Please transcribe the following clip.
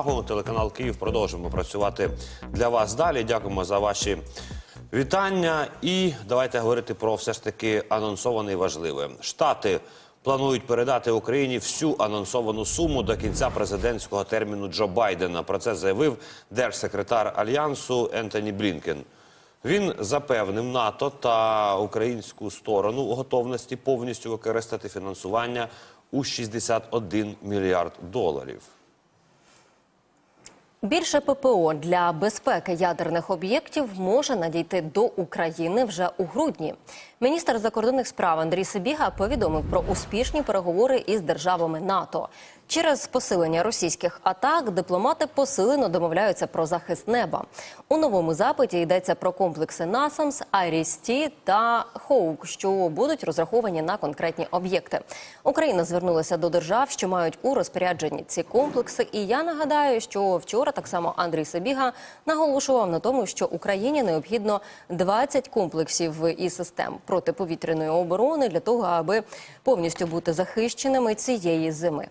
увагу. Телеканал Київ продовжуємо працювати для вас далі. Дякуємо за ваші вітання. І давайте говорити про все ж таки анонсоване і важливе. Штати планують передати Україні всю анонсовану суму до кінця президентського терміну Джо Байдена. Про це заявив держсекретар альянсу Ентоні Блінкен. Він запевнив НАТО та українську сторону у готовності повністю використати фінансування у 61 мільярд доларів. Більше ППО для безпеки ядерних об'єктів може надійти до України вже у грудні. Міністр закордонних справ Андрій Сибіга повідомив про успішні переговори із державами НАТО. Через посилення російських атак дипломати посилено домовляються про захист неба. У новому запиті йдеться про комплекси Насамс, Айріс-Ті та Хоук, що будуть розраховані на конкретні об'єкти. Україна звернулася до держав, що мають у розпорядженні ці комплекси. І я нагадаю, що вчора так само Андрій Сабіга наголошував на тому, що Україні необхідно 20 комплексів і систем протиповітряної оборони для того, аби повністю бути захищеними цієї зими.